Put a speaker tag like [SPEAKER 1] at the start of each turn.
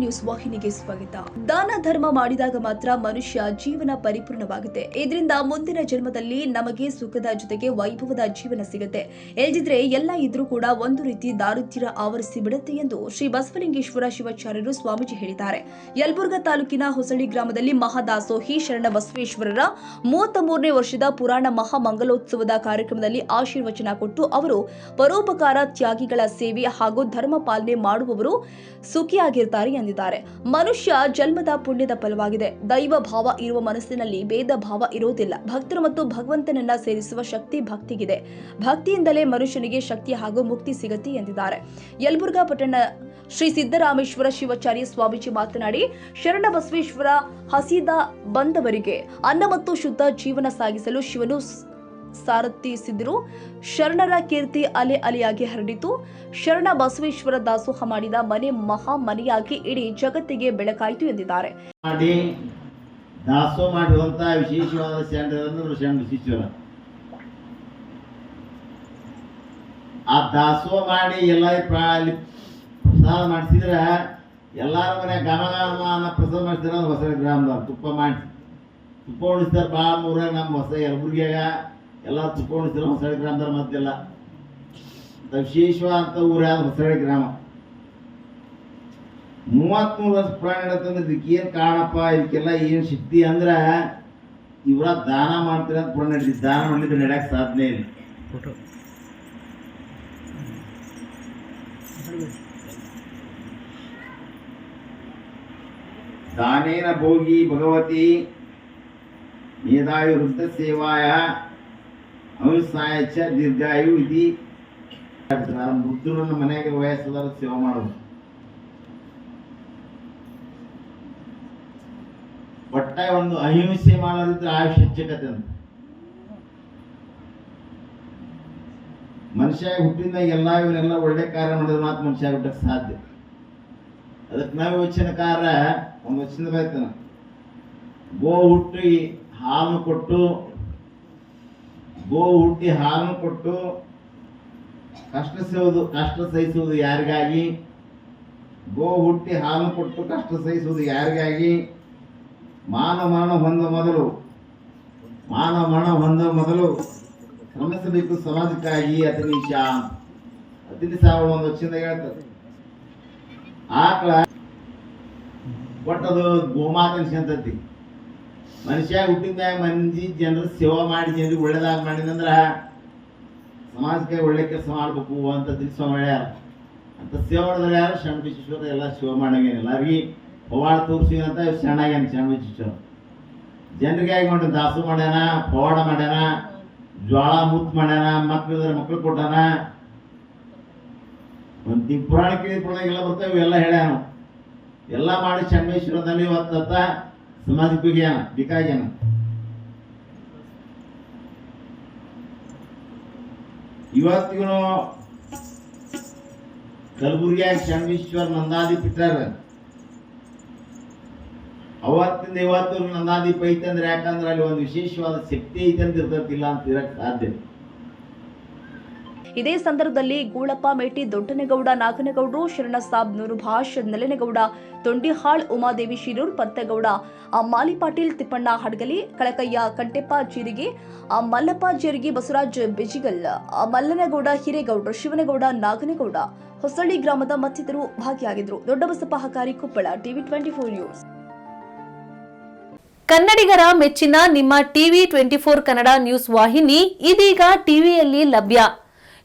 [SPEAKER 1] News ವಾಹಿನಿಗೆ ಸ್ವಾಗತ. ದಾನ ಧರ್ಮ ಮಾಡಿದಾಗ ಮಾತ್ರ ಮನುಷ್ಯ ಜೀವನ ಪರಿಪೂರ್ಣವಾಗುತ್ತೆ. ಇದರಿಂದ ಮುಂದಿನ ಜನ್ಮದಲ್ಲಿ ನಮಗೆ ಸುಖದ ಜೊತೆಗೆ ವೈಭವದ ಜೀವನ ಸಿಗುತ್ತೆ. ಎಲ್ದಿದ್ರೆ ಎಲ್ಲ ಇದ್ರೂ ಕೂಡ ಒಂದು ರೀತಿ ದಾರಿದ್ರ್ಯ ಆವರಿಸಿ ಬಿಡುತ್ತೆ ಎಂದು ಶ್ರೀ ಬಸವಲಿಂಗೇಶ್ವರ ಶಿವಾಚಾರ್ಯರು ಸ್ವಾಮೀಜಿ ಹೇಳಿದ್ದಾರೆ. ಯಲಬುರ್ಗಾ ತಾಲೂಕಿನ ಹೊಸಳ್ಳಿ ಗ್ರಾಮದಲ್ಲಿ ಮಹಾದಾಸೋಹಿ ಶರಣ ಬಸವೇಶ್ವರರ ಮೂವತ್ತ ಮೂರನೇ ವರ್ಷದ ಪುರಾಣ ಮಹಾಮಂಗಲೋತ್ಸವದ ಕಾರ್ಯಕ್ರಮದಲ್ಲಿ ಆಶೀರ್ವಚನ ಕೊಟ್ಟು ಅವರು ಪರೋಪಕಾರ ತ್ಯಾಗಿಗಳ ಸೇವೆ ಹಾಗೂ ಧರ್ಮ ಪಾಲನೆ ಮಾಡುವವರು ಸುಖಿಯಾಗಿರ್ತಾರೆ ಎಂದಿದ್ದಾರೆ ಮನುಷ್ಯ ಜನ್ಮದ ಪುಣ್ಯದ ಫಲವಾಗಿದೆ. ದೈವ ಭಾವ ಇರುವ ಮನಸ್ಸಿನಲ್ಲಿ ಭೇದ ಭಾವ ಇರುವುದಿಲ್ಲ. ಭಕ್ತರು ಮತ್ತು ಭಗವಂತನನ್ನ ಸೇರಿಸುವ ಶಕ್ತಿ ಭಕ್ತಿಗಿದೆ. ಭಕ್ತಿಯಿಂದಲೇ ಮನುಷ್ಯನಿಗೆ ಶಕ್ತಿ ಹಾಗೂ ಮುಕ್ತಿ ಸಿಗತಿ ಎಂದಿದ್ದಾರೆ. ಯಲ್ಬುರ್ಗಾ ಪಟ್ಟಣ ಶ್ರೀ ಸಿದ್ದರಾಮೇಶ್ವರ ಶಿವಾಚಾರ್ಯ ಸ್ವಾಮೀಜಿ ಮಾತನಾಡಿ ಶರಣ ಬಸವೇಶ್ವರ ಹಸಿದ ಬಂದವರಿಗೆ ಅನ್ನ ಮತ್ತು ಶುದ್ಧ ಜೀವನ ಸಾಗಿಸಲು ಶಿವನು ಸಾರಥಿಸಿದ್ರು ಶರಣರ ಕೀರ್ತಿ ಅಲೆ ಅಲೆಯಾಗಿ ಹರಡಿತು. ಶರಣ ಬಸವೇಶ್ವರ ದಾಸೋಹ ಮಾಡಿದ ಮನೆ ಮಹಾ ಮನೆಯಾಗಿ ಇಡೀ ಜಗತ್ತಿಗೆ ಬೆಳಕಾಯಿತು ಎಂದಿದ್ದಾರೆ.
[SPEAKER 2] ಮಾಡಿ ದಾಸೋ ಮಾಡುವಂತ ವಿಶೇಷವಾದ ಶರಣರಂದ್ರೆ ಶರಣ ವಿಶೇಷರ ಆ ದಾಸೋಹ ಮಾಡಿ ಎಲ್ಲ ಪ್ರಾ- ಪ್ರಸಾದ ಮಾಡಿಸಿದ್ರ ಎಲ್ಲಾರ ಮನೆ ಅನ್ನೋ ಪ್ರಸಾದ ಮಾಡಿಸಿದ್ರೆ ಹೊಸ ಗ್ರಾಮದವ್ರು. ತುಪ್ಪ ಮಾಡಿ ತುಪ್ಪ ಉಣಿಸ್ತಾರೆ ಭಾಳ ಮೂರ ನಮ್ಮ ಹೊಸ ಯಲಬುರ್ಗಿಯಾಗ. ಎಲ್ಲ ತುಪ್ಪ ಹೊಸಾಳಿ ಗ್ರಾಮದ ಮತ್ತೆಲ್ಲ ದಶೇಶ್ವ ಅಂತ ಊರ್ಯಾದ ಹೊಸಳ್ಳಿ ಗ್ರಾಮ. ಮೂವತ್ಮೂರು ವರ್ಷ ಪುರಾಣ ಹೇಳತ್ತಂದ್ರೆ ಇದಕ್ಕೇನು ಕಾರಣಪ್ಪ? ಇದಕ್ಕೆಲ್ಲ ಏನು ಶಕ್ತಿ ಅಂದ್ರೆ ಇವರ ದಾನ ಮಾಡ್ತೀರ ಅಂತ ಪುರಾಣ ಹಿಡಿದು ದಾನ ಮಾಡಲಿಕ್ಕೆ ನಡೆಯಕ್ಕೆ ಸಾಧ್ಯ ಇಲ್ಲ. ದಾನೇನ ಭೋಗಿ ಭಗವತಿ ಮೇಧಾವಿ ವೃದ್ಧ ಸೇವಾಯ ಅವಿಸಾಯ ಚ ದೀರ್ಘಾಯು ಇತಿ ವೃದ್ಧರನ್ನ ಮನೆಯಾಗ ವಯಸ್ಸಾದ್ರೂ ಸೇವೆ ಮಾಡೋದು. ಒಟ್ಟ ಒಂದು ಅಹಿಂಸೆ ಮಾಡೋದಿದ್ರೆ ಆಯುಷ್ ಹೆಚ್ಚಕತೆ ಅಂತ. ಮನುಷ್ಯ ಹುಟ್ಟಿನ ಎಲ್ಲ ಇವರೆಲ್ಲ ಒಳ್ಳೆ ಕಾರ್ಯ ಮಾಡಿದ್ರೆ ಮಾತ್ರ ಮನುಷ್ಯ ಹುಟ್ಟಕ್ಕೆ ಸಾಧ್ಯ. ಅದಕ್ಕೆ ನಾವು ವಚನಕಾರ ಒಂದು ವಚನ ಬರ್ತಾನೆ ಗೋ ಹುಟ್ಟಿ ಹಾಲು ಕೊಟ್ಟು ಗೋ ಹುಟ್ಟಿ ಹಾಲು ಕೊಟ್ಟು ಕಷ್ಟ ಸೇವುದು ಕಷ್ಟ ಸಹಿಸುವುದು ಯಾರಿಗಾಗಿ? ಗೋ ಹುಟ್ಟಿ ಹಾಲು ಕೊಟ್ಟು ಕಷ್ಟ ಸಹಿಸುವುದು ಯಾರಿಗಾಗಿ? ಮಾನ ಮರಣ ಹೊಂದ ಮೊದಲು, ಮಾನ ಮರಣ ಹೊಂದ ಮೊದಲು ಶ್ರಮಿಸಬೇಕು ಸಮಾಜಕ್ಕಾಗಿ ಅತಿನಿಶ ಅತಿಥಿ ಸಾವಿರ ಒಂದು ವರ್ಷದಿಂದ ಹೇಳ್ತದೆ. ಆಕಳ ಕೊಟ್ಟದು ಗೋಮಾತನ ಅಂತತಿ ಮನುಷ್ಯ ಹುಟ್ಟಿದ ಮಂದಿ ಜನರ ಸೇವಾ ಮಾಡಿ, ಜನರಿಗೆ ಒಳ್ಳೇದಾಗ ಮಾಡಿದಂದ್ರ ಸಮಾಜಕ್ಕೆ ಒಳ್ಳೆ ಕೆಲಸ ಮಾಡ್ಬೇಕು ಅಂತ ತಿಳಿಸೋ ಮಾಡ್ಯಾರ ಅಂತ ಸೇವೆ ಮಾಡಿದ್ರೆ ಯಾರು? ಶರಣ ಬಸವೇಶ್ವರ ಎಲ್ಲ ಸೇವೆ ಮಾಡಂಗೇನ ಎಲ್ಲರಿಗೆ ಪವಾಡ ತೋರಿಸಿ ಅಂತ ಶರಣಾಗ್ಯಾನ ಶರಣ ಬಸವೇಶ್ವರ. ಜನರಿಗೆ ಆಗಿ ದಾಸು ಮಾಡ್ಯಾನ, ಪವಾಡ ಮಾಡ್ಯಾನ, ಜ್ವಾಳ ಮುತ್ತು ಮಾಡ್ಯಾನ ಮಕ್ಳಿದ್ರೆ ಮಕ್ಳು ಕೊಟ್ಟಾನ. ಒಂದು ಪುರಾಣ ಕೇಳಿದ ಪುರಾಣ ಎಲ್ಲ ಬರ್ತಾವೆ, ಇವೆಲ್ಲ ಹೇಳ್ಯಾನು. ಎಲ್ಲ ಮಾಡಿ ಶರಣೇಶ್ವರದಲ್ಲಿ ಇವತ್ತ ಸಮಾಜಕ್ಕೆ ಬಿಗ್ಯಾನ ಇವತ್ತು ಇವತ್ತಿಗೂ ಕಲಬುರಗಿಯಾಗ ಶಂಭೀಶ್ವರ ನಂದಾದಿ ಇಟ್ಟಾರ ಅವತ್ತಿಂದ ಇವತ್ತು ನಂದಾದೀಪ ಐತಂದ್ರೆ ಯಾಕಂದ್ರೆ ಅಲ್ಲಿ ಒಂದು ವಿಶೇಷವಾದ ಶಕ್ತಿ ಐತಂತ ಇರ್ತತಿಲ್ಲ ಅಂತ ಇರಕ್ ಸಾಧ್ಯ.
[SPEAKER 1] ಇದೇ ಸಂದರ್ಭದಲ್ಲಿ ಗೂಳಪ್ಪ ಮೇಟಿ ದೊಡ್ಡನೇಗೌಡ ನಾಗನಗೌಡರು ಶರಣ ಸಾಬ್ ನೂರು ಭಾಷ್ ನೆಲೆನಗೌಡ ತೊಂಡಿಹಾಳ್ ಉಮಾದೇವಿ ಶಿರೂರ್ ಪತ್ತಗೌಡ ಆ ಮಾಲಿ ಪಾಟೀಲ್ ತಿಪ್ಪಣ್ಣ ಹಡ್ಗಲಿ, ಕಳಕಯ್ಯ ಕಂಟೆಪ್ಪ ಜೀರಿಗೆ ಮಲ್ಲಪ್ಪ ಜೀರಿಗೆ ಬಸವರಾಜ್ ಬಿಜಿಗಲ್ ಮಲ್ಲನಗೌಡ ಹಿರೇಗೌಡ, ಶಿವನಗೌಡ ನಾಗನಗೌಡ ಹೊಸಳ್ಳಿ ಗ್ರಾಮದ ಮತ್ತಿತರರು ಭಾಗಿಯಾಗಿದ್ದರು. Doddabasappa Hakari Koppal, TV twenty four news.
[SPEAKER 3] ಕನ್ನಡಿಗರ ಮೆಚ್ಚಿನ ನಿಮ್ಮ TV twenty four Kannada news ವಾಹಿನಿ ಇದೀಗ ಟಿವಿಯಲ್ಲಿ ಲಭ್ಯ.